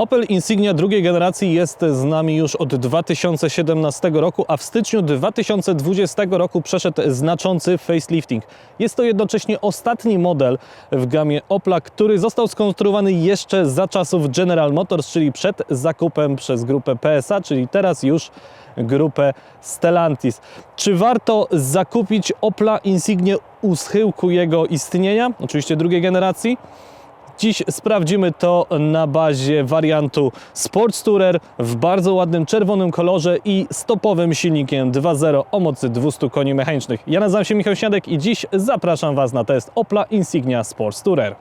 Opel Insignia drugiej generacji jest z nami już od 2017 roku, a w styczniu 2020 roku przeszedł znaczący facelifting. Jest to jednocześnie ostatni model w gamie Opla, który został skonstruowany jeszcze za czasów General Motors, czyli przed zakupem przez grupę PSA, czyli teraz już grupę Stellantis. Czy warto zakupić Opla Insignię u schyłku jego istnienia, oczywiście drugiej generacji? Dziś sprawdzimy to na bazie wariantu Sports Tourer w bardzo ładnym czerwonym kolorze i stopowym silnikiem 2.0 o mocy 200 koni mechanicznych. Ja nazywam się Michał Śniadek i dziś zapraszam Was na test Opla Insignia Sports Tourer.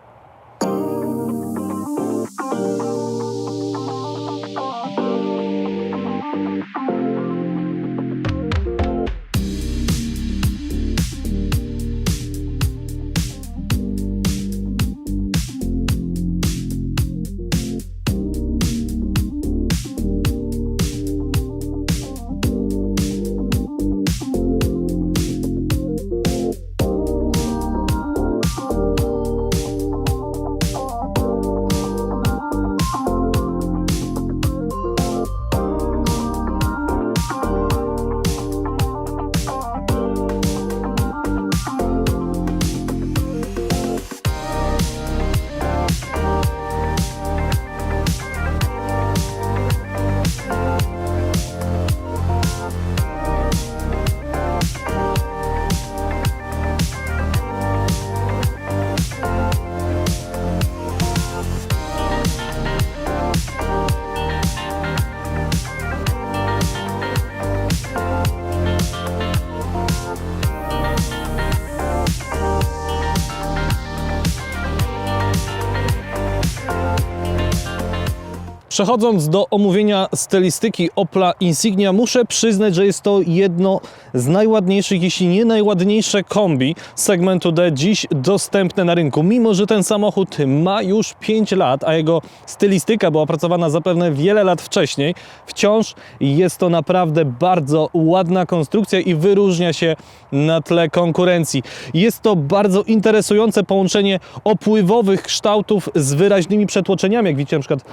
Przechodząc do omówienia stylistyki Opla Insignia, muszę przyznać, że jest to jedno z najładniejszych, jeśli nie najładniejsze kombi segmentu D dziś dostępne na rynku. Mimo, że ten samochód ma już 5 lat, a jego stylistyka była opracowana zapewne wiele lat wcześniej, wciąż jest to naprawdę bardzo ładna konstrukcja i wyróżnia się na tle konkurencji. Jest to bardzo interesujące połączenie opływowych kształtów z wyraźnymi przetłoczeniami. Jak widzicie, na przykład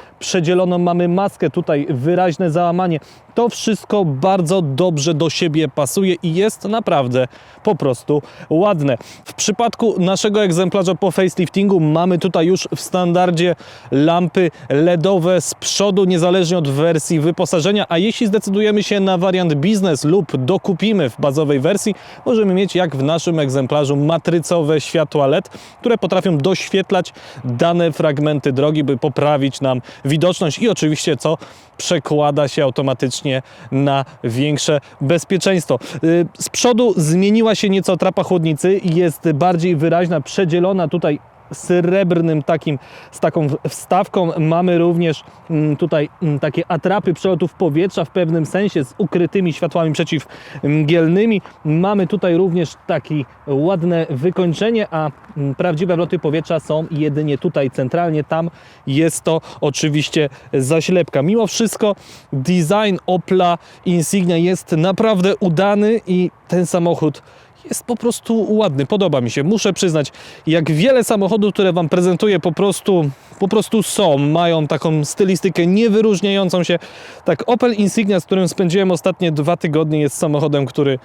przedzieloną mamy maskę, tutaj wyraźne załamanie. To wszystko bardzo dobrze do siebie pasuje i jest naprawdę po prostu ładne. W przypadku naszego egzemplarza po faceliftingu mamy tutaj już w standardzie lampy LEDowe z przodu, niezależnie od wersji wyposażenia, a jeśli zdecydujemy się na wariant biznes lub dokupimy w bazowej wersji, możemy mieć jak w naszym egzemplarzu matrycowe światła LED, które potrafią doświetlać dane fragmenty drogi, by poprawić nam widoczność i oczywiście co przekłada się automatycznie na większe bezpieczeństwo. Y, Z przodu zmieniła się nieco atrapa chłodnicy i jest bardziej wyraźna, przedzielona tutaj srebrnym takim, z taką wstawką. Mamy również mm, tutaj mm, takie atrapy przelotów powietrza w pewnym sensie z ukrytymi światłami przeciwmgielnymi. Mamy tutaj również takie ładne wykończenie, a mm, prawdziwe wloty powietrza są jedynie tutaj centralnie. Tam jest to oczywiście zaślepka. Mimo wszystko design Opla Insignia jest naprawdę udany i ten samochód jest po prostu ładny, podoba mi się. Muszę przyznać, jak wiele samochodów, które Wam prezentuję, po prostu, po prostu są, mają taką stylistykę niewyróżniającą się. Tak, Opel Insignia, z którym spędziłem ostatnie dwa tygodnie, jest samochodem, który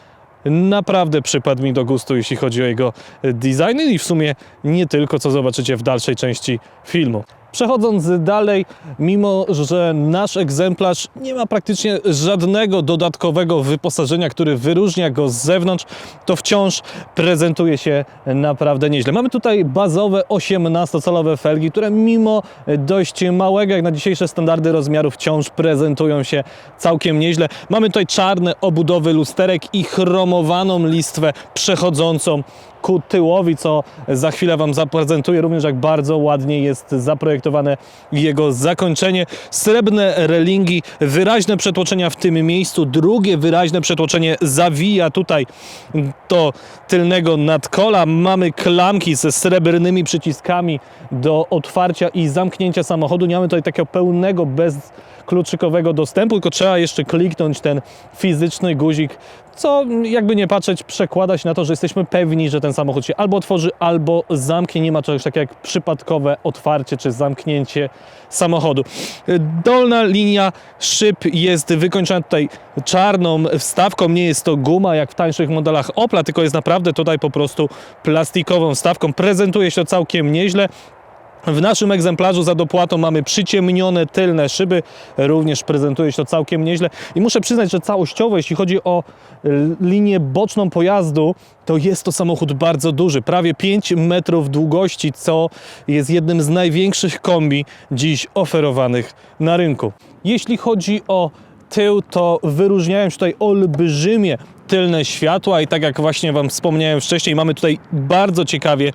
naprawdę przypadł mi do gustu, jeśli chodzi o jego design i w sumie nie tylko, co zobaczycie w dalszej części filmu. Przechodząc dalej, mimo że nasz egzemplarz nie ma praktycznie żadnego dodatkowego wyposażenia, który wyróżnia go z zewnątrz, to wciąż prezentuje się naprawdę nieźle. Mamy tutaj bazowe 18-calowe felgi, które mimo dość małego, jak na dzisiejsze standardy rozmiaru, wciąż prezentują się całkiem nieźle. Mamy tutaj czarne obudowy lusterek i chromowaną listwę przechodzącą ku tyłowi, co za chwilę Wam zaprezentuję, również jak bardzo ładnie jest zaprojektowane jego zakończenie. Srebrne relingi, wyraźne przetłoczenia w tym miejscu, drugie wyraźne przetłoczenie zawija tutaj do tylnego nadkola. Mamy klamki ze srebrnymi przyciskami do otwarcia i zamknięcia samochodu. Nie mamy tutaj takiego pełnego, bez kluczykowego dostępu, tylko trzeba jeszcze kliknąć ten fizyczny guzik co jakby nie patrzeć przekłada się na to, że jesteśmy pewni, że ten samochód się albo otworzy, albo zamknie. Nie ma czegoś takiego jak przypadkowe otwarcie czy zamknięcie samochodu. Dolna linia szyb jest wykończona tutaj czarną wstawką. Nie jest to guma jak w tańszych modelach Opla, tylko jest naprawdę tutaj po prostu plastikową wstawką. Prezentuje się to całkiem nieźle. W naszym egzemplarzu za dopłatą mamy przyciemnione tylne szyby, również prezentuje się to całkiem nieźle. I muszę przyznać, że całościowo, jeśli chodzi o y, linię boczną pojazdu, to jest to samochód bardzo duży, prawie 5 metrów długości, co jest jednym z największych kombi dziś oferowanych na rynku. Jeśli chodzi o tył, to wyróżniają się tutaj olbrzymie tylne światła i tak jak właśnie Wam wspomniałem wcześniej, mamy tutaj bardzo ciekawie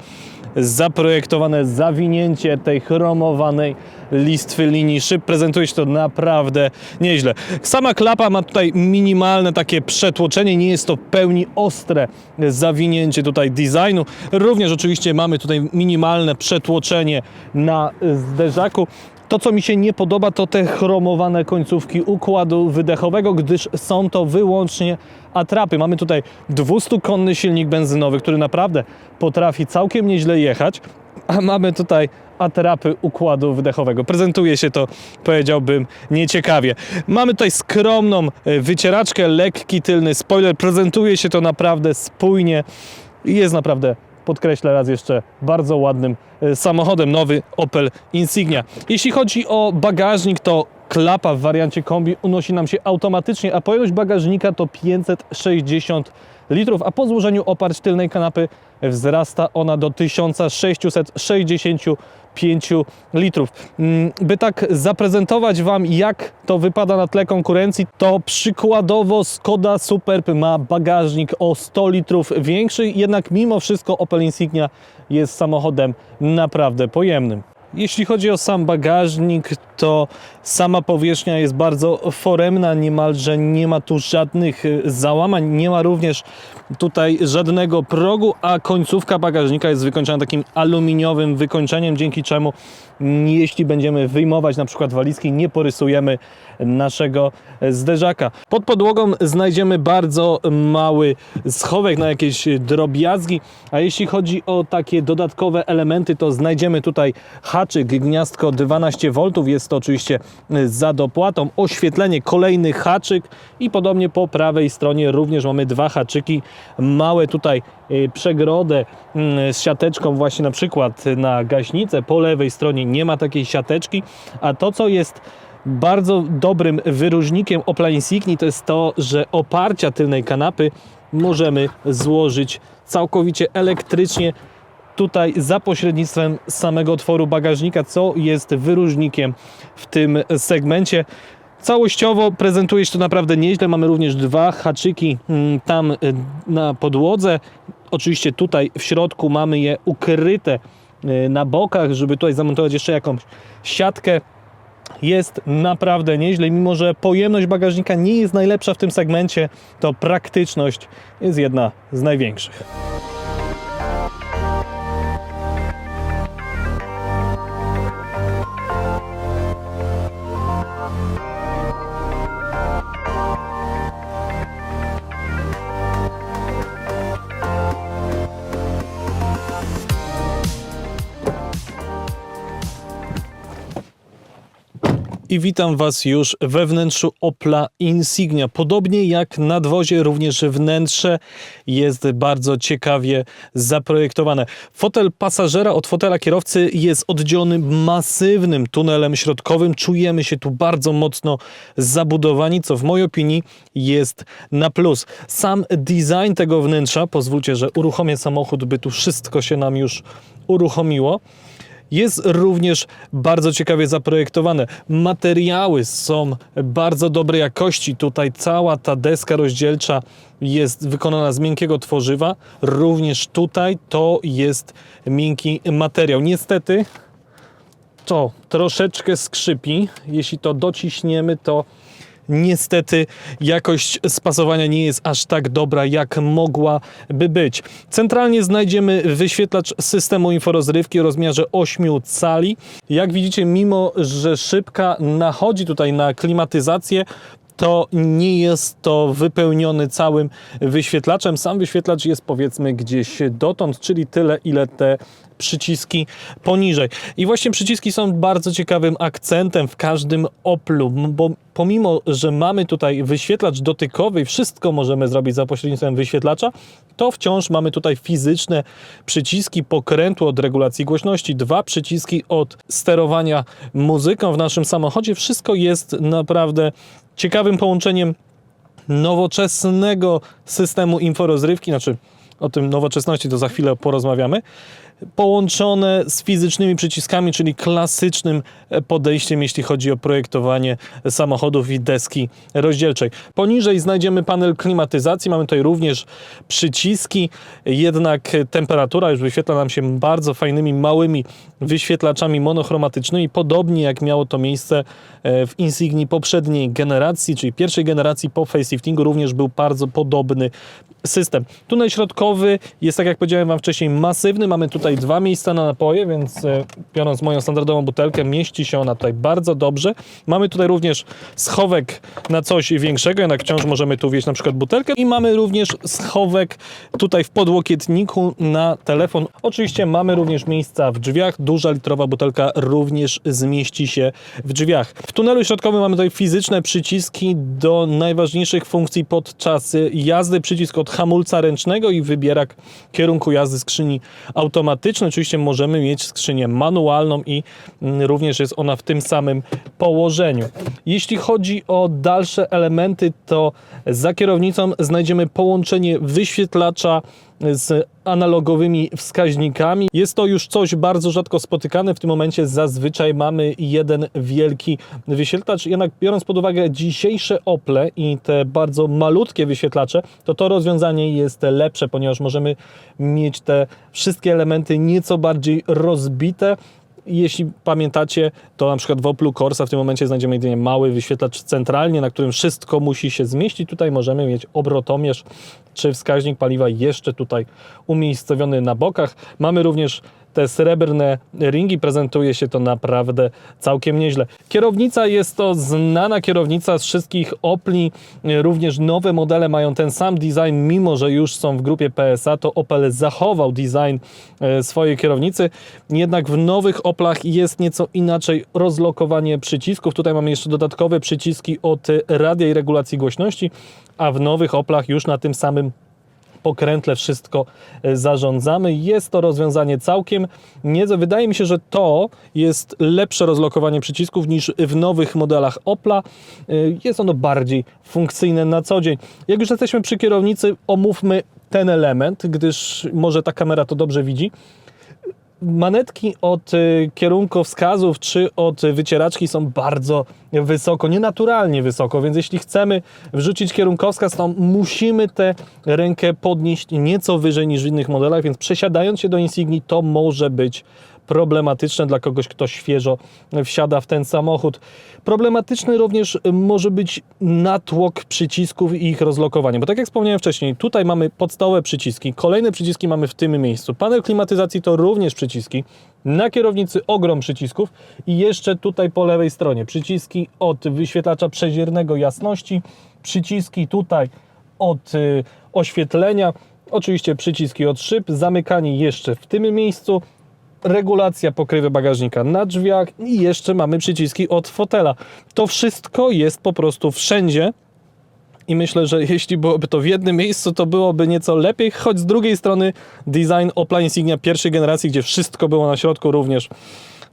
zaprojektowane zawinięcie tej chromowanej listwy linii szyb. Prezentuje się to naprawdę nieźle. Sama klapa ma tutaj minimalne takie przetłoczenie, nie jest to w pełni ostre zawinięcie tutaj designu. Również oczywiście mamy tutaj minimalne przetłoczenie na zderzaku. To, co mi się nie podoba, to te chromowane końcówki układu wydechowego, gdyż są to wyłącznie atrapy. Mamy tutaj 200-konny silnik benzynowy, który naprawdę potrafi całkiem nieźle jechać, a mamy tutaj atrapy układu wydechowego. Prezentuje się to, powiedziałbym, nieciekawie. Mamy tutaj skromną e, wycieraczkę, lekki tylny spoiler. Prezentuje się to naprawdę spójnie i jest naprawdę podkreślę raz jeszcze, bardzo ładnym samochodem, nowy Opel Insignia. Jeśli chodzi o bagażnik, to klapa w wariancie kombi unosi nam się automatycznie, a pojemność bagażnika to 560 litrów, a po złożeniu oparć tylnej kanapy wzrasta ona do 1665 litrów. Mm, By tak zaprezentować Wam, jak to wypada na tle konkurencji, to przykładowo Skoda Superb ma bagażnik o 100 litrów większy, jednak mimo wszystko Opel Insignia jest samochodem naprawdę pojemnym. Jeśli chodzi o sam bagażnik, to sama powierzchnia jest bardzo foremna, niemalże nie ma tu żadnych y, załamań, nie ma również tutaj żadnego progu, a końcówka bagażnika jest wykończona takim aluminiowym wykończeniem, dzięki czemu mm, jeśli będziemy wyjmować na przykład walizki, nie porysujemy naszego e, zderzaka. Pod podłogą znajdziemy bardzo mały schowek na jakieś drobiazgi, a jeśli chodzi o takie dodatkowe elementy, to znajdziemy tutaj haczyk, gniazdko. 12V, jest to oczywiście e, za dopłatą, oświetlenie, kolejny haczyk i podobnie po prawej stronie również mamy dwa haczyki, małe tutaj e, przegrodę mm, z siateczką właśnie na przykład na gaśnicę, po lewej stronie nie ma takiej siateczki, a to co jest bardzo dobrym wyróżnikiem Opla Insigni to jest to, że oparcia tylnej kanapy możemy złożyć całkowicie elektrycznie tutaj za pośrednictwem samego otworu bagażnika, co jest wyróżnikiem w tym segmencie. Całościowo prezentuje się to naprawdę nieźle. Mamy również dwa haczyki mm, tam y, na podłodze. Oczywiście tutaj w środku mamy je ukryte y, na bokach, żeby tutaj zamontować jeszcze jakąś siatkę jest naprawdę nieźle. Mimo, że pojemność bagażnika nie jest najlepsza w tym segmencie, to praktyczność jest jedna z największych. I witam Was już we wnętrzu Opla Insignia. Podobnie jak nadwozie, również wnętrze jest bardzo ciekawie zaprojektowane. Fotel pasażera od fotela kierowcy jest oddzielony masywnym tunelem środkowym. Czujemy się tu bardzo mocno zabudowani, co w mojej opinii jest na plus. Sam design tego wnętrza, pozwólcie, że uruchomię samochód, by tu wszystko się nam już uruchomiło jest również bardzo ciekawie zaprojektowane. Materiały są bardzo dobrej jakości. Tutaj cała ta deska rozdzielcza jest wykonana z miękkiego tworzywa. Również tutaj to jest miękki materiał. Niestety to troszeczkę skrzypi. Jeśli to dociśniemy, to niestety jakość spasowania nie jest aż tak dobra, jak mogłaby być. Centralnie znajdziemy wyświetlacz systemu inforozrywki o rozmiarze 8 cali. Jak widzicie, mimo że szybka nachodzi tutaj na klimatyzację, to nie jest to wypełniony całym wyświetlaczem. Sam wyświetlacz jest powiedzmy gdzieś dotąd, czyli tyle, ile te przyciski poniżej. I właśnie przyciski są bardzo ciekawym akcentem w każdym Oplu, bo pomimo, że mamy tutaj wyświetlacz dotykowy wszystko możemy zrobić za pośrednictwem wyświetlacza, to wciąż mamy tutaj fizyczne przyciski pokrętło od regulacji głośności, dwa przyciski od sterowania muzyką w naszym samochodzie. Wszystko jest naprawdę ciekawym połączeniem nowoczesnego systemu inforozrywki, znaczy o tym nowoczesności to za chwilę porozmawiamy, połączone z fizycznymi przyciskami, czyli klasycznym podejściem, jeśli chodzi o projektowanie samochodów i deski rozdzielczej. Poniżej znajdziemy panel klimatyzacji, mamy tutaj również przyciski, jednak temperatura już wyświetla nam się bardzo fajnymi, małymi wyświetlaczami monochromatycznymi, podobnie jak miało to miejsce e, w Insigni poprzedniej generacji, czyli pierwszej generacji po faceliftingu również był bardzo podobny system. Tunel środkowy jest, tak jak powiedziałem Wam wcześniej, masywny. Mamy tutaj dwa miejsca na napoje, więc e, biorąc moją standardową butelkę, mieści się ona tutaj bardzo dobrze. Mamy tutaj również schowek na coś większego, jednak wciąż możemy tu wieść na przykład butelkę. I mamy również schowek tutaj w podłokietniku na telefon. Oczywiście mamy również miejsca w drzwiach. Duża litrowa butelka również zmieści się w drzwiach. W tunelu środkowym mamy tutaj fizyczne przyciski do najważniejszych funkcji podczas jazdy. Przycisk od hamulca ręcznego i wybierak kierunku jazdy skrzyni automatycznej. Oczywiście możemy mieć skrzynię manualną i mm, również jest ona w tym samym położeniu. Jeśli chodzi o dalsze elementy, to za kierownicą znajdziemy połączenie wyświetlacza z analogowymi wskaźnikami. Jest to już coś bardzo rzadko spotykane. W tym momencie zazwyczaj mamy jeden wielki wyświetlacz. Jednak biorąc pod uwagę dzisiejsze Ople i te bardzo malutkie wyświetlacze, to to rozwiązanie jest lepsze, ponieważ możemy mieć te wszystkie elementy nieco bardziej rozbite jeśli pamiętacie, to na przykład w Oplu Corsa w tym momencie znajdziemy jedynie mały wyświetlacz centralnie, na którym wszystko musi się zmieścić. Tutaj możemy mieć obrotomierz czy wskaźnik paliwa jeszcze tutaj umiejscowiony na bokach. Mamy również te srebrne ringi, prezentuje się to naprawdę całkiem nieźle. Kierownica jest to znana kierownica z wszystkich Opli, również nowe modele mają ten sam design, mimo że już są w grupie PSA, to Opel zachował design e, swojej kierownicy, jednak w nowych Oplach jest nieco inaczej rozlokowanie przycisków. Tutaj mamy jeszcze dodatkowe przyciski od radia i regulacji głośności, a w nowych Oplach już na tym samym pokrętle wszystko e, zarządzamy. Jest to rozwiązanie całkiem niezłe. Wydaje mi się, że to jest lepsze rozlokowanie przycisków niż w nowych modelach Opla. E, Jest ono bardziej funkcyjne na co dzień. Jak już jesteśmy przy kierownicy, omówmy ten element, gdyż może ta kamera to dobrze widzi manetki od y, kierunkowskazów czy od wycieraczki są bardzo wysoko, nienaturalnie wysoko, więc jeśli chcemy wrzucić kierunkowskaz, to musimy tę rękę podnieść nieco wyżej niż w innych modelach, więc przesiadając się do Insigni to może być problematyczne dla kogoś, kto świeżo wsiada w ten samochód. Problematyczny również może być natłok przycisków i ich rozlokowanie, bo tak jak wspomniałem wcześniej, tutaj mamy podstawowe przyciski, kolejne przyciski mamy w tym miejscu. Panel klimatyzacji to również przyciski, na kierownicy ogrom przycisków i jeszcze tutaj po lewej stronie. Przyciski od wyświetlacza przeziernego jasności, przyciski tutaj od y, oświetlenia, oczywiście przyciski od szyb, zamykanie jeszcze w tym miejscu, regulacja pokrywy bagażnika na drzwiach i jeszcze mamy przyciski od fotela. To wszystko jest po prostu wszędzie. I myślę, że jeśli byłoby to w jednym miejscu, to byłoby nieco lepiej, choć z drugiej strony design Opla Insignia pierwszej generacji, gdzie wszystko było na środku również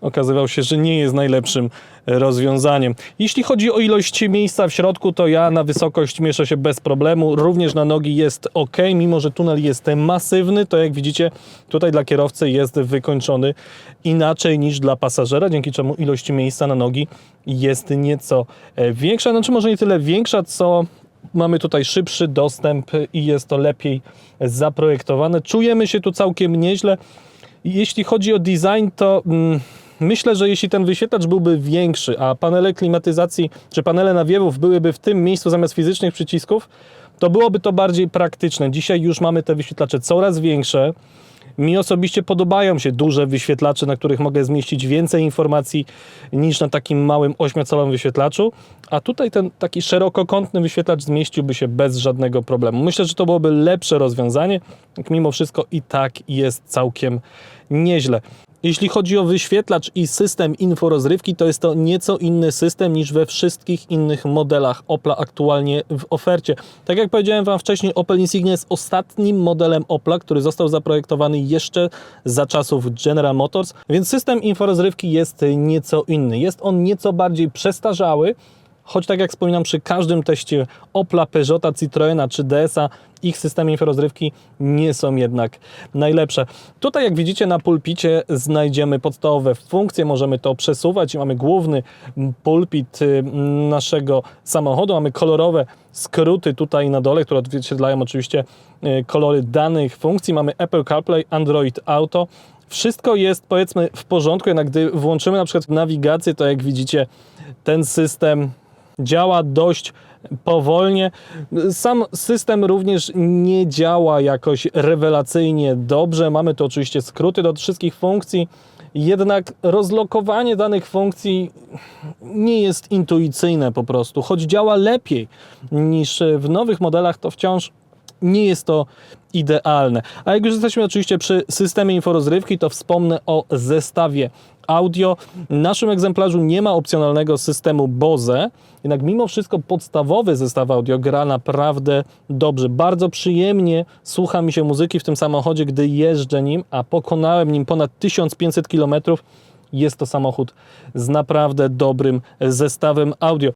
okazywał się, że nie jest najlepszym rozwiązaniem. Jeśli chodzi o ilość miejsca w środku, to ja na wysokość mieszczę się bez problemu. Również na nogi jest ok, mimo że tunel jest masywny, to jak widzicie, tutaj dla kierowcy jest wykończony inaczej niż dla pasażera, dzięki czemu ilość miejsca na nogi jest nieco e, większa. Znaczy może nie tyle większa, co mamy tutaj szybszy dostęp i jest to lepiej zaprojektowane. Czujemy się tu całkiem nieźle. Jeśli chodzi o design, to mm, myślę, że jeśli ten wyświetlacz byłby większy, a panele klimatyzacji czy panele nawiewów byłyby w tym miejscu zamiast fizycznych przycisków, to byłoby to bardziej praktyczne. Dzisiaj już mamy te wyświetlacze coraz większe. Mi osobiście podobają się duże wyświetlacze, na których mogę zmieścić więcej informacji niż na takim małym 8-calowym wyświetlaczu, a tutaj ten taki szerokokątny wyświetlacz zmieściłby się bez żadnego problemu. Myślę, że to byłoby lepsze rozwiązanie, jak mimo wszystko i tak jest całkiem nieźle. Jeśli chodzi o wyświetlacz i system inforozrywki, to jest to nieco inny system niż we wszystkich innych modelach Opla aktualnie w ofercie. Tak jak powiedziałem Wam wcześniej, Opel Insignia jest ostatnim modelem Opla, który został zaprojektowany jeszcze za czasów General Motors, więc system inforozrywki jest nieco inny. Jest on nieco bardziej przestarzały, Choć tak jak wspominam, przy każdym teście Opla, Peugeota, Citroena czy DS-a ich systemy inforozrywki nie są jednak najlepsze. Tutaj jak widzicie na pulpicie znajdziemy podstawowe funkcje, możemy to przesuwać. Mamy główny pulpit y, naszego samochodu, mamy kolorowe skróty tutaj na dole, które odzwierciedlają oczywiście y, kolory danych funkcji, mamy Apple CarPlay, Android Auto, wszystko jest powiedzmy w porządku, jednak gdy włączymy na przykład nawigację, to jak widzicie ten system działa dość powolnie. Sam system również nie działa jakoś rewelacyjnie dobrze. Mamy tu oczywiście skróty do wszystkich funkcji, jednak rozlokowanie danych funkcji nie jest intuicyjne po prostu. Choć działa lepiej niż w nowych modelach, to wciąż nie jest to idealne. A jak już jesteśmy oczywiście przy systemie inforozrywki, to wspomnę o zestawie audio. W naszym egzemplarzu nie ma opcjonalnego systemu Bose, jednak mimo wszystko podstawowy zestaw audio gra naprawdę dobrze. Bardzo przyjemnie słucha mi się muzyki w tym samochodzie, gdy jeżdżę nim, a pokonałem nim ponad 1500 km. Jest to samochód z naprawdę dobrym zestawem audio.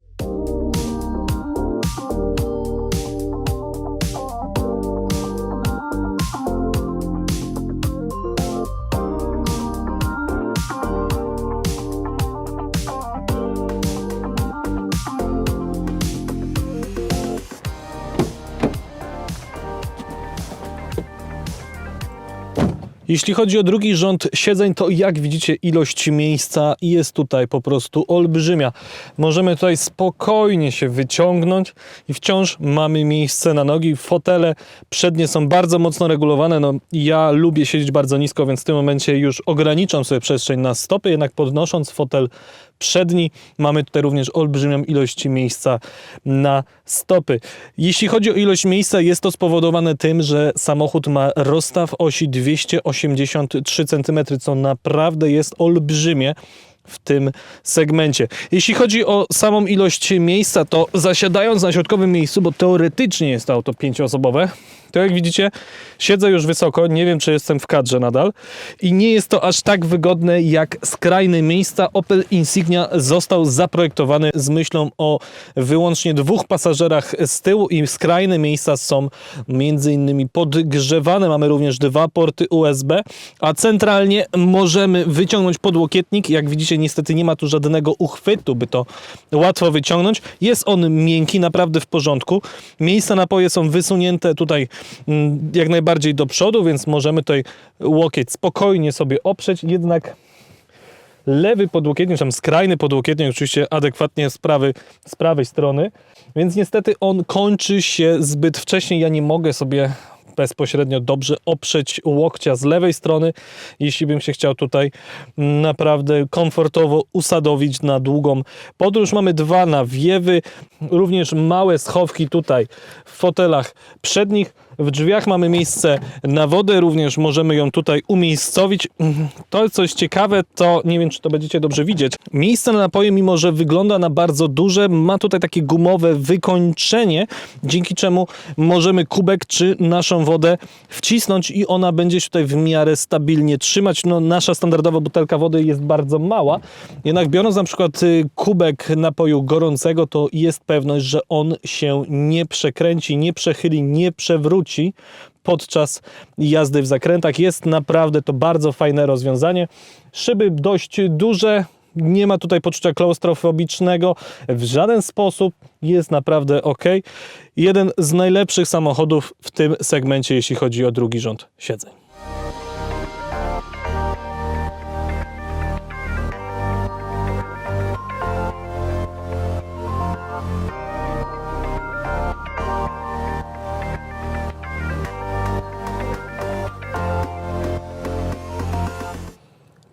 Jeśli chodzi o drugi rząd siedzeń, to jak widzicie ilość miejsca jest tutaj po prostu olbrzymia. Możemy tutaj spokojnie się wyciągnąć i wciąż mamy miejsce na nogi. Fotele przednie są bardzo mocno regulowane. No, ja lubię siedzieć bardzo nisko, więc w tym momencie już ograniczam sobie przestrzeń na stopy, jednak podnosząc fotel przedni. Mamy tutaj również olbrzymią ilość miejsca na stopy. Jeśli chodzi o ilość miejsca, jest to spowodowane tym, że samochód ma rozstaw osi 283 cm, co naprawdę jest olbrzymie w tym segmencie. Jeśli chodzi o samą ilość miejsca, to zasiadając na środkowym miejscu, bo teoretycznie jest to auto pięcioosobowe, to jak widzicie, siedzę już wysoko, nie wiem czy jestem w kadrze nadal i nie jest to aż tak wygodne jak skrajne miejsca. Opel Insignia został zaprojektowany z myślą o wyłącznie dwóch pasażerach z tyłu i skrajne miejsca są między innymi podgrzewane. Mamy również dwa porty USB, a centralnie możemy wyciągnąć podłokietnik. Jak widzicie, niestety nie ma tu żadnego uchwytu, by to łatwo wyciągnąć. Jest on miękki, naprawdę w porządku. Miejsca na poje są wysunięte tutaj jak najbardziej do przodu, więc możemy tutaj łokieć spokojnie sobie oprzeć, jednak lewy podłokietnik, tam skrajny podłokietnik oczywiście adekwatnie z, prawy, z prawej strony, więc niestety on kończy się zbyt wcześnie, ja nie mogę sobie bezpośrednio dobrze oprzeć łokcia z lewej strony, jeśli bym się chciał tutaj naprawdę komfortowo usadowić na długą podróż. Mamy dwa nawiewy, również małe schowki tutaj w fotelach przednich. W drzwiach mamy miejsce na wodę, również możemy ją tutaj umiejscowić. To, co jest ciekawe, to nie wiem, czy to będziecie dobrze widzieć. Miejsce na napoje, mimo że wygląda na bardzo duże, ma tutaj takie gumowe wykończenie, dzięki czemu możemy kubek czy naszą wodę wcisnąć i ona będzie się tutaj w miarę stabilnie trzymać. No, nasza standardowa butelka wody jest bardzo mała, jednak biorąc na przykład y, kubek napoju gorącego, to jest pewność, że on się nie przekręci, nie przechyli, nie przewróci podczas jazdy w zakrętach. Jest naprawdę to bardzo fajne rozwiązanie. Szyby dość duże, nie ma tutaj poczucia klaustrofobicznego w żaden sposób. Jest naprawdę ok. Jeden z najlepszych samochodów w tym segmencie, jeśli chodzi o drugi rząd siedzeń.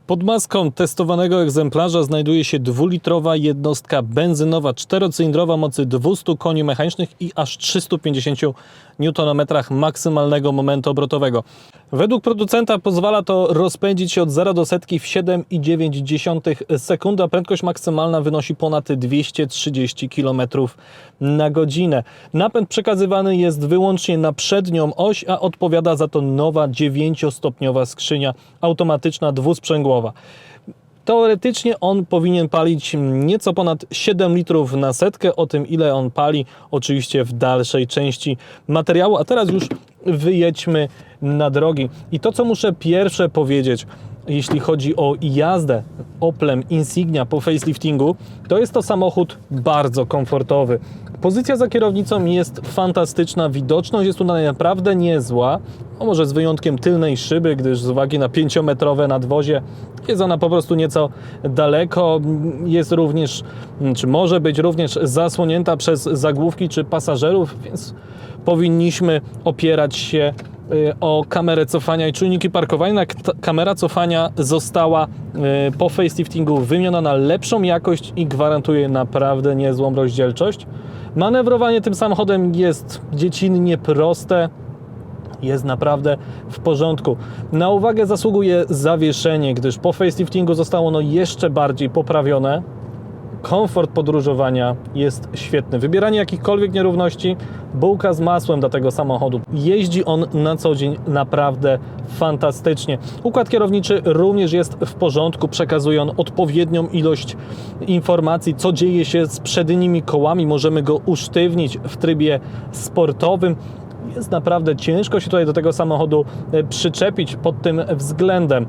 Pod maską testowanego egzemplarza znajduje się dwulitrowa jednostka benzynowa czterocylindrowa mocy 200 koni mechanicznych i aż 350 Nm maksymalnego momentu obrotowego. Według producenta pozwala to rozpędzić się od 0 do setki w 7,9 sekundy, a prędkość maksymalna wynosi ponad 230 km na godzinę. Napęd przekazywany jest wyłącznie na przednią oś, a odpowiada za to nowa 9-stopniowa skrzynia automatyczna dwusprzęgłowa. Teoretycznie on powinien palić nieco ponad 7 litrów na setkę. O tym, ile on pali, oczywiście w dalszej części materiału. A teraz już wyjedźmy na drogi. I to, co muszę pierwsze powiedzieć, jeśli chodzi o jazdę Oplem Insignia po faceliftingu, to jest to samochód bardzo komfortowy. Pozycja za kierownicą jest fantastyczna, widoczność jest tutaj naprawdę niezła, no może z wyjątkiem tylnej szyby, gdyż z uwagi na 5-metrowe nadwozie jest ona po prostu nieco daleko. Jest również, czy może być również zasłonięta przez zagłówki czy pasażerów, więc powinniśmy opierać się o kamerę cofania i czujniki parkowania. Kamera cofania została y, po faceliftingu wymieniona na lepszą jakość i gwarantuje naprawdę niezłą rozdzielczość. Manewrowanie tym samochodem jest dziecinnie proste, jest naprawdę w porządku. Na uwagę zasługuje zawieszenie, gdyż po faceliftingu zostało ono jeszcze bardziej poprawione. Komfort podróżowania jest świetny. Wybieranie jakichkolwiek nierówności, bułka z masłem dla tego samochodu. Jeździ on na co dzień naprawdę fantastycznie. Układ kierowniczy również jest w porządku, przekazuje on odpowiednią ilość informacji, co dzieje się z przednimi kołami. Możemy go usztywnić w trybie sportowym jest naprawdę ciężko się tutaj do tego samochodu e, przyczepić pod tym względem.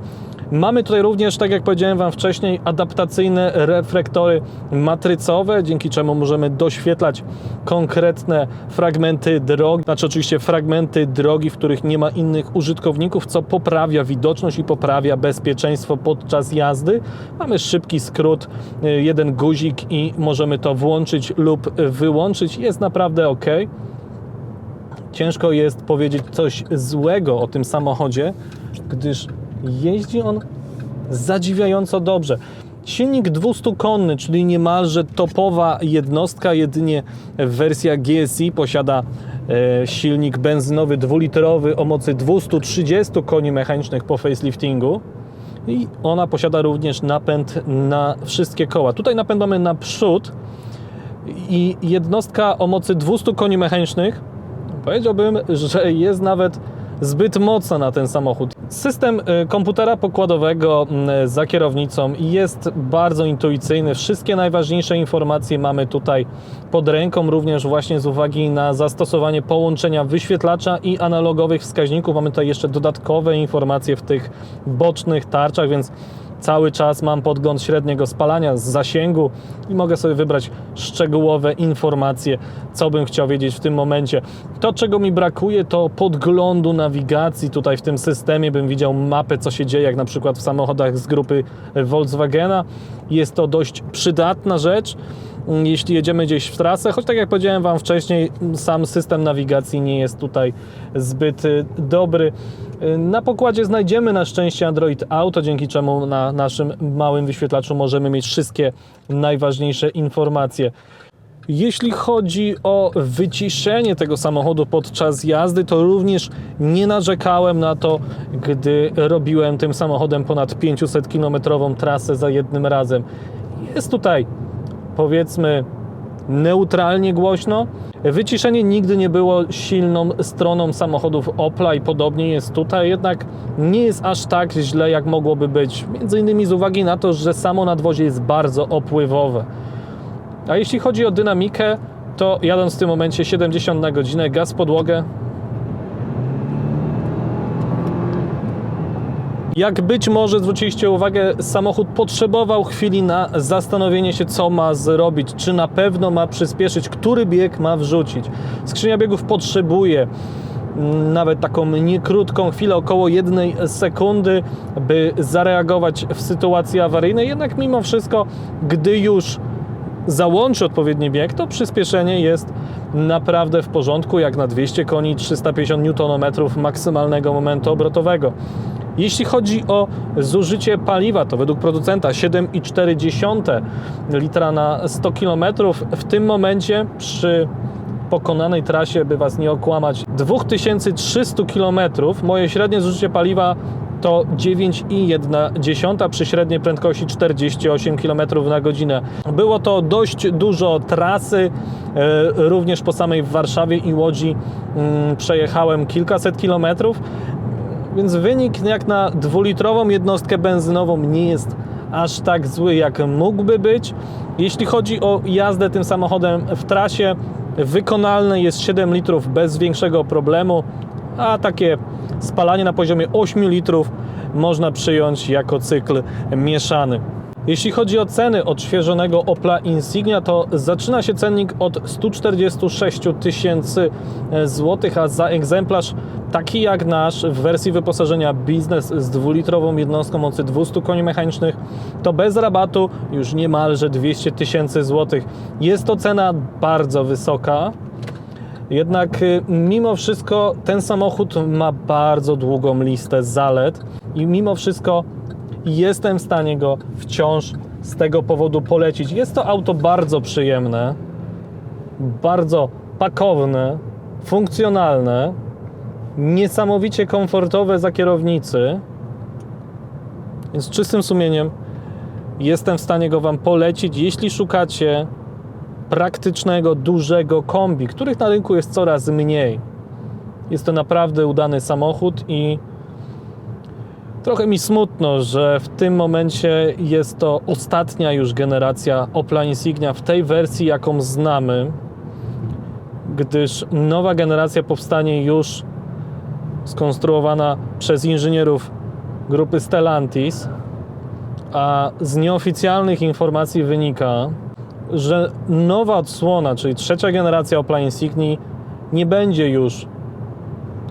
Mamy tutaj również, tak jak powiedziałem Wam wcześniej, adaptacyjne reflektory matrycowe, dzięki czemu możemy doświetlać konkretne fragmenty drogi, znaczy oczywiście fragmenty drogi, w których nie ma innych użytkowników, co poprawia widoczność i poprawia bezpieczeństwo podczas jazdy. Mamy szybki skrót, e, jeden guzik i możemy to włączyć lub wyłączyć. Jest naprawdę ok ciężko jest powiedzieć coś złego o tym samochodzie, gdyż jeździ on zadziwiająco dobrze. Silnik 200-konny, czyli niemalże topowa jednostka, jedynie wersja GSI posiada e, silnik benzynowy dwulitrowy o mocy 230 koni mechanicznych po faceliftingu i ona posiada również napęd na wszystkie koła. Tutaj napęd mamy na przód i jednostka o mocy 200 koni mechanicznych Powiedziałbym, że jest nawet zbyt mocna na ten samochód. System y, komputera pokładowego mm, za kierownicą jest bardzo intuicyjny. Wszystkie najważniejsze informacje mamy tutaj pod ręką, również właśnie z uwagi na zastosowanie połączenia wyświetlacza i analogowych wskaźników. Mamy tutaj jeszcze dodatkowe informacje w tych bocznych tarczach, więc Cały czas mam podgląd średniego spalania z zasięgu i mogę sobie wybrać szczegółowe informacje, co bym chciał wiedzieć w tym momencie. To, czego mi brakuje, to podglądu nawigacji. Tutaj w tym systemie bym widział mapę, co się dzieje, jak na przykład w samochodach z grupy Volkswagena. Jest to dość przydatna rzecz jeśli jedziemy gdzieś w trasę, choć tak jak powiedziałem Wam wcześniej, sam system nawigacji nie jest tutaj zbyt y, dobry. Y, na pokładzie znajdziemy na szczęście Android Auto, dzięki czemu na naszym małym wyświetlaczu możemy mieć wszystkie najważniejsze informacje. Jeśli chodzi o wyciszenie tego samochodu podczas jazdy, to również nie narzekałem na to, gdy robiłem tym samochodem ponad 500-kilometrową trasę za jednym razem. Jest tutaj powiedzmy neutralnie głośno. Wyciszenie nigdy nie było silną stroną samochodów Opla i podobnie jest tutaj, jednak nie jest aż tak źle jak mogłoby być. Między innymi z uwagi na to, że samo nadwozie jest bardzo opływowe. A jeśli chodzi o dynamikę, to jadąc w tym momencie 70 na godzinę, gaz podłogę Jak być może zwróciliście uwagę, samochód potrzebował chwili na zastanowienie się, co ma zrobić, czy na pewno ma przyspieszyć, który bieg ma wrzucić. Skrzynia biegów potrzebuje mm, nawet taką niekrótką chwilę, około jednej sekundy, by zareagować w sytuacji awaryjnej. Jednak mimo wszystko, gdy już załączy odpowiedni bieg, to przyspieszenie jest naprawdę w porządku, jak na 200 koni 350 Nm maksymalnego momentu obrotowego. Jeśli chodzi o zużycie paliwa, to według producenta 7,4 litra na 100 km. W tym momencie przy pokonanej trasie, by Was nie okłamać, 2300 km, moje średnie zużycie paliwa to 9,1 przy średniej prędkości 48 km na godzinę. Było to dość dużo trasy, e, również po samej Warszawie i Łodzi mm, przejechałem kilkaset kilometrów, więc wynik jak na dwulitrową jednostkę benzynową nie jest aż tak zły jak mógłby być. Jeśli chodzi o jazdę tym samochodem w trasie, wykonalne jest 7 litrów bez większego problemu, a takie spalanie na poziomie 8 litrów można przyjąć jako cykl mieszany. Jeśli chodzi o ceny odświeżonego Opla Insignia, to zaczyna się cennik od 146 tysięcy złotych, a za egzemplarz taki jak nasz w wersji wyposażenia Business z dwulitrową jednostką mocy 200 koni mechanicznych, to bez rabatu już niemalże 200 tysięcy złotych. Jest to cena bardzo wysoka, jednak y, mimo wszystko ten samochód ma bardzo długą listę zalet i mimo wszystko jestem w stanie go wciąż z tego powodu polecić. Jest to auto bardzo przyjemne, bardzo pakowne, funkcjonalne, niesamowicie komfortowe za kierownicy. Więc z czystym sumieniem jestem w stanie go Wam polecić, jeśli szukacie praktycznego, dużego kombi, których na rynku jest coraz mniej. Jest to naprawdę udany samochód i trochę mi smutno, że w tym momencie jest to ostatnia już generacja Opla Insignia w tej wersji, jaką znamy, gdyż nowa generacja powstanie już skonstruowana przez inżynierów grupy Stellantis, a z nieoficjalnych informacji wynika, że nowa odsłona, czyli trzecia generacja Opla Insigni nie będzie już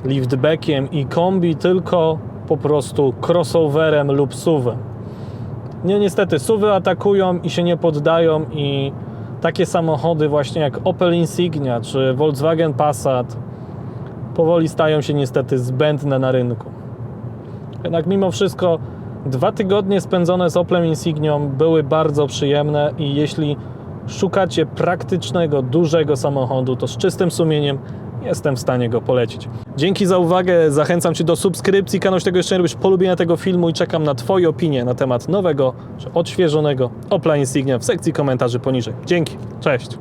liftbackiem i kombi, tylko po prostu crossoverem lub SUVem. Nie, niestety, SUVy atakują i się nie poddają i takie samochody właśnie jak Opel Insignia czy Volkswagen Passat powoli stają się niestety zbędne na rynku. Jednak mimo wszystko dwa tygodnie spędzone z Oplem Insignią były bardzo przyjemne i jeśli szukacie praktycznego, dużego samochodu, to z czystym sumieniem jestem w stanie go polecić. Dzięki za uwagę, zachęcam Cię do subskrypcji kanału, jeśli tego jeszcze nie robisz, polubienia tego filmu i czekam na Twoje opinie na temat nowego, czy odświeżonego Opla Insignia w sekcji komentarzy poniżej. Dzięki, cześć!